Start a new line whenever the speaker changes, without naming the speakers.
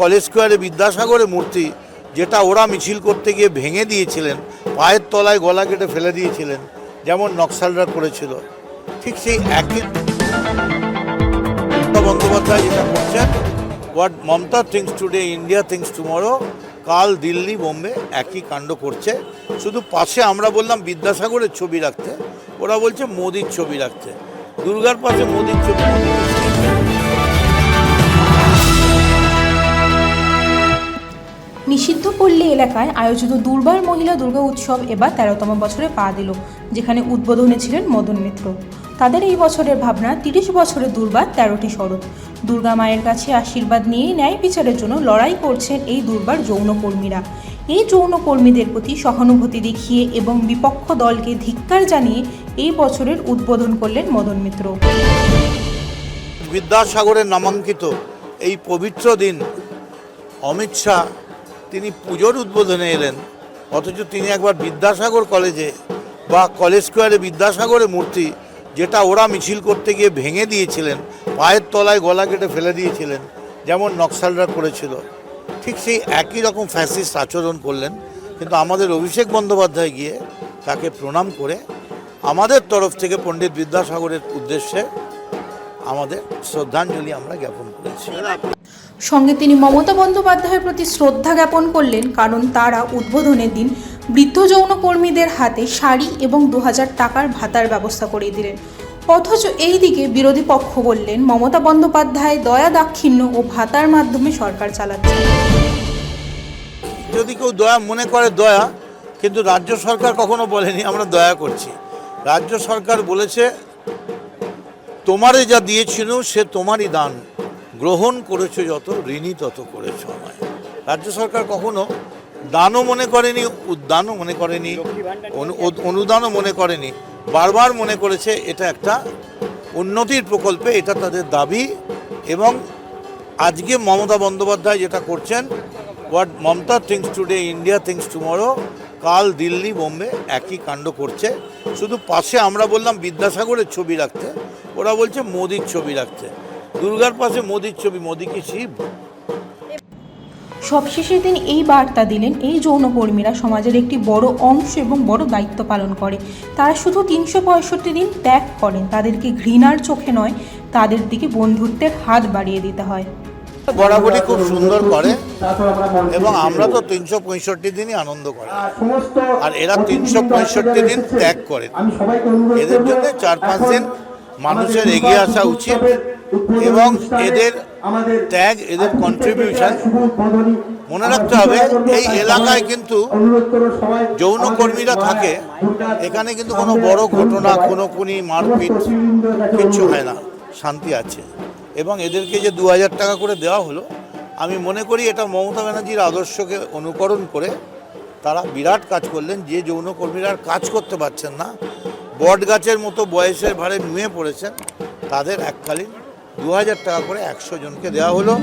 College স্কোয়ারে বিদ্যাসাগরের মূর্তি, যেটা ওরা মিছিল করতে গিয়ে ভেঙে দিয়েছিলেন, পায়ের তলায় গলা কেটে ফেলে দিয়েছিলেন, যেমন নকশালরা করেছিল। ঠিক সেই একই বন্দ্যোপাধ্যায় যেটা করছেন what Mamata thinks today India thinks tomorrow কাল দিল্লি, বোম্বে একই কাণ্ড করছে। শুধু পাশে আমরা বললাম বিদ্যাসাগরের ছবি রাখতে, ওরা বলছে মোদির ছবি রাখতে। দুর্গার পাশে মোদির ছবি
নিষিদ্ধ এলাকায় আয়োজিত দুর্বার মহিলা দুর্গা উৎসব এবার তেরোতম বছরে পা দিল, যেখানে উদ্বোধনে ছিলেন মদন মিত্র। তাদের এই বছরের ভাবনা তিরিশ বছরের দুর্বার তেরোটি শরৎ। দুর্গা মায়ের কাছে আশীর্বাদ নিয়ে ন্যায় বিচারের জন্য লড়াই করছেন এই দুর্বার যৌনকর্মীরা। এই যৌনকর্মীদের প্রতি সহানুভূতি দেখিয়ে এবং বিপক্ষ দলকে ধিক্কার জানিয়ে এই বছরের উদ্বোধন করলেন মদন মিত্র।
বিদ্যাসাগরের নামাঙ্কিত এই পবিত্র দিন অমিত শাহ তিনি পুজোর উদ্বোধনে এলেন, অথচ তিনি একবার বিদ্যাসাগর কলেজে বা কলেজ স্কোয়ারে বিদ্যাসাগরের মূর্তি যেটা ওরা মিছিল করতে গিয়ে ভেঙে দিয়েছিলেন, পায়ের তলায় গলা কেটে ফেলে দিয়েছিলেন, যেমন নকশালরা করেছিল। ঠিক সেই একই রকম ফ্যাসিস্ট আচরণ করলেন, কিন্তু আমাদের অভিষেক বন্দ্যোপাধ্যায় গিয়ে তাকে প্রণাম করে আমাদের তরফ থেকে পণ্ডিত বিদ্যাসাগরের উদ্দেশ্যে আমাদের শ্রদ্ধাঞ্জলি আমরা জ্ঞাপন করেছি।
সঙ্গে তিনি মমতা বন্দ্যোপাধ্যায়ের প্রতি শ্রদ্ধা জ্ঞাপন করলেন, কারণ তারা উদ্বোধনের দিন বৃদ্ধ যৌনকর্মীদের হাতে শাড়ি এবং দু হাজার টাকার ভাতার ব্যবস্থা করে দিলেন। অথচ এই দিকে বিরোধী পক্ষ বললেন, মমতা বন্দ্যোপাধ্যায় দয়া দাক্ষিণ্য ও ভাতার মাধ্যমে সরকার চালাচ্ছে।
যদি কেউ দয়া মনে করে দয়া, কিন্তু রাজ্য সরকার কখনো বলেনি, আমরা দয়া করছি। রাজ্য সরকার বলেছে তোমারে যা দিয়েছিল সে তোমারই দান। গ্রহণ করেছ যত, ঋণী তত করেছ আমায়। রাজ্য সরকার কখনো দানও মনে করেনি, উদ্যানও মনে করেনি, অনু- অনু- অনুদানও মনে করেনি। বারবার মনে করেছে এটা একটা উন্নতির প্রকল্পে, এটা তাদের দাবি। এবং আজকে মমতা বন্দ্যোপাধ্যায় যেটা করছেন, what Mamata thinks today, India thinks tomorrow, কাল দিল্লি, বোম্বে একই কাণ্ড করছে। শুধু পাশে আমরা বললাম বিদ্যাসাগরের ছবি রাখতে, ওরা বলছে মোদির ছবি রাখতে। দুর্গার পাশে মোদির ছবি মোদি কি শিব?
সবশেষে তিনি এই বার্তা দিলেন এই যৌনকর্মীরা সমাজের একটি বড় অংশ এবং বড় দায়িত্ব পালন করে। তারা শুধু তিনশো পঁয়ষট্টি দিন ত্যাগ করেন তাদেরকে ঘৃণার চোখে নয় তাদের দিকে বন্ধুত্বের হাত বাড়িয়ে দিতে হয়।
বরাবরই খুব সুন্দর করে এবং আমরা তো তিনশো পঁয়ষট্টি দিনই আনন্দ করি। আর এরা তিনশো পঁয়ষট্টি দিন ত্যাগ করে এদের জন্য চার পাঁচ দিন মানুষের এগিয়ে আসা উচিত এবং এদের ত্যাগ এদের কন্ট্রিবিউশন মনে রাখতে হবে এই এলাকায় কিন্তু যৌনকর্মীরা থাকে। এখানে কিন্তু কোনো বড় ঘটনা কোনো কোনি মারপিট কিচ্ছু হয় না শান্তি আছে। এবং এদেরকে যে দু হাজার টাকা করে দেওয়া হলো আমি মনে করি এটা মমতা ব্যানার্জির আদর্শকে অনুকরণ করে তারা বিরাট কাজ করলেন। যে যৌনকর্মীরা আর কাজ করতে পারছেন না বট গাছের মতো বয়সের ভারে নুয়ে পড়েছেন, তাদের এককালীন দু হাজার টাকা করে একশো জনকে দেওয়া হলো।